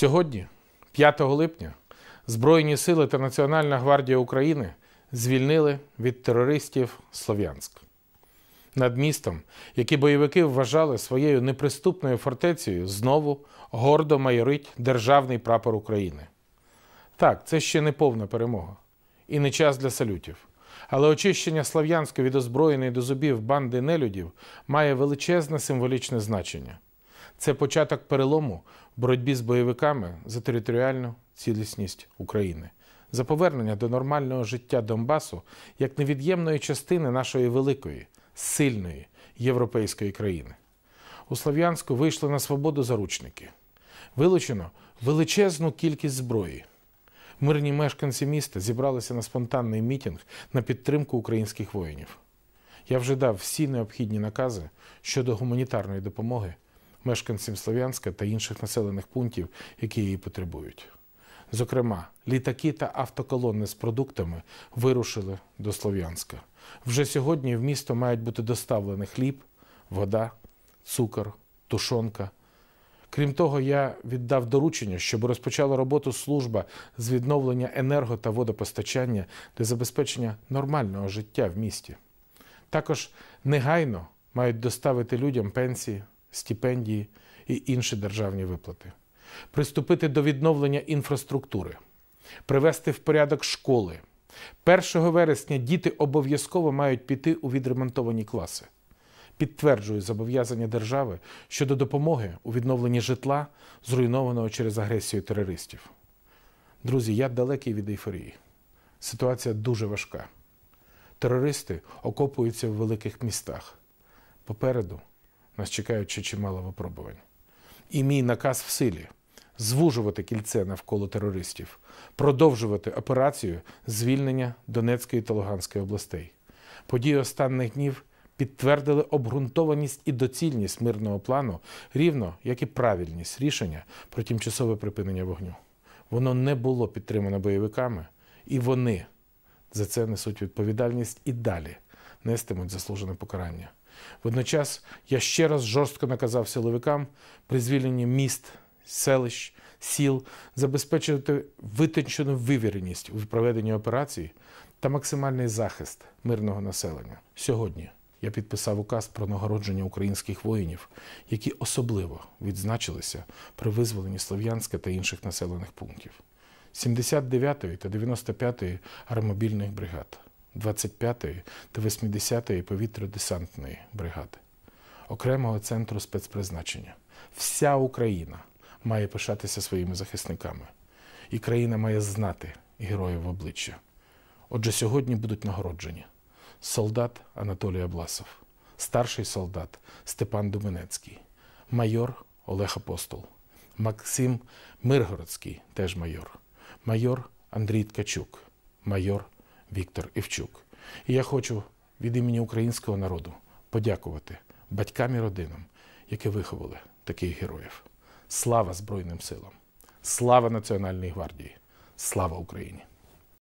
Сьогодні, 5 липня, Збройні сили та Національна гвардія України звільнили від терористів Слов'янськ. Над містом, які бойовики вважали своєю неприступною фортецею, знову гордо майорить державний прапор України. Так, це ще не повна перемога і не час для салютів. Але очищення Слов'янська від озброєної до зубів банди нелюдів має величезне символічне значення. Це початок перелому в боротьбі з бойовиками за територіальну цілісність України, за повернення до нормального життя Донбасу як невід'ємної частини нашої великої, сильної європейської країни. У Слов'янську вийшли на свободу заручники. Вилучено величезну кількість зброї. Мирні мешканці міста зібралися на спонтанний мітинг на підтримку українських воїнів. Я вже дав всі необхідні накази щодо гуманітарної допомоги мешканцям Слов'янська та інших населених пунктів, які її потребують. Зокрема, літаки та автоколони з продуктами вирушили до Слов'янська. Вже сьогодні в місто мають бути доставлені хліб, вода, цукор, тушонка. Крім того, я віддав доручення, щоб розпочала роботу служба з відновлення енерго та водопостачання для забезпечення нормального життя в місті. Також негайно мають доставити людям пенсії, стипендії і інші державні виплати, приступити до відновлення інфраструктури, привести в порядок школи. 1 вересня діти обов'язково мають піти у відремонтовані класи. Підтверджую зобов'язання держави щодо допомоги у відновленні житла, зруйнованого через агресію терористів. Друзі, я далекий від ейфорії. Ситуація дуже важка. Терористи окопуються в великих містах. Попереду нас чекають ще чимало випробувань. І мій наказ в силі звужувати кільце навколо терористів, продовжувати операцію звільнення Донецької та Луганської областей. Події останніх днів підтвердили обґрунтованість і доцільність мирного плану, рівно як і правильність рішення про тимчасове припинення вогню. Воно не було підтримано бойовиками, і вони за це несуть відповідальність і далі нестимуть заслужене покарання. Водночас я ще раз жорстко наказав силовикам при звільненні міст, селищ, сіл забезпечити витончену вивіреність у проведенні операції та максимальний захист мирного населення. Сьогодні я підписав указ про нагородження українських воїнів, які особливо відзначилися при визволенні Слов'янська та інших населених пунктів. 79-ї та 95-ї аеромобільних бригад. 25-ї та 80-ї повітря-десантної бригади, окремого центру спецпризначення. Вся Україна має пишатися своїми захисниками, і країна має знати героїв обличчя. Отже, сьогодні будуть нагороджені солдат Анатолій Абласов, старший солдат Степан Думенецький, майор Олег Апостол, Максим Миргородський, теж майор, майор Андрій Ткачук, майор Віктор Івчук. І я хочу від імені українського народу подякувати батькам і родинам, які виховали таких героїв. Слава Збройним силам! Слава Національній гвардії! Слава Україні!